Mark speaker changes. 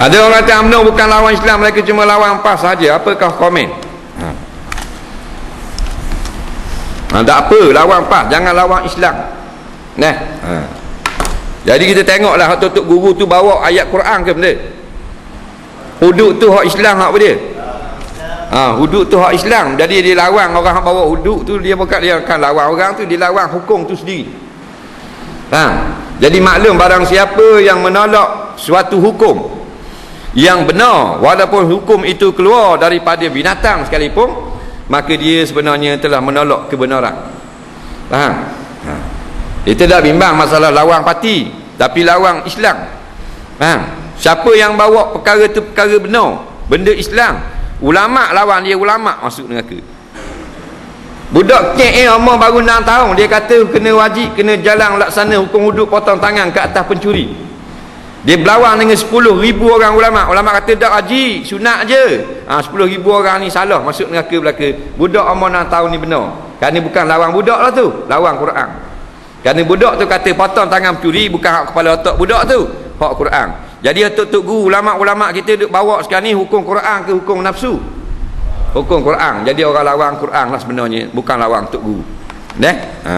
Speaker 1: ada orang kata UMNO bukan lawan Islam mereka cuma lawan PAS saja. Apakah komen? Ha. Ha, tak apa lawan PAS jangan lawan Islam. Nah. Ha. jadi kita tengoklah tok guru tu bawa ayat Quran ke benda? Hudud tu hak Islam hak dia? Ha, hudud tu hak Islam. Jadi dia lawan orang yang bawa hudud tu dia bukan dia akan lawan orang tu dia lawan hukum tu sendiri. Ha. jadi maklum barang siapa yang menolak suatu hukum yang benar. Walaupun hukum itu keluar daripada binatang sekalipun maka dia sebenarnya telah menolak kebenaran. Faham? Ha. tidak bimbang masalah lawang parti tapi lawang Islam. Faham? Siapa yang bawa perkara itu perkara benar? Benda Islam. Ulama lawan dia ulama masuk neraka. Budak eh umur baru 6 tahun dia kata kena wajib kena jalan laksana hukum hudud potong tangan ke atas pencuri dia berlawan dengan 10 ribu orang ulama. Ulama kata tak haji sunat je. Ha, 10 ribu orang ni salah masuk neraka belaka. Budak 6 tahun ni benar. Kerana bukan lawan budak lah tu lawan Quran. Kerana budak tu kata potong tangan curi bukan hak kepala otak budak tu. Hak Quran. Jadi atuk-atuk guru ulama-ulama kita duk bawa sekarang ni hukum Quran ke hukum nafsu? Hukum Quran. Jadi orang lawan Quran lah sebenarnya bukan lawan tok guru. Dah? Ha.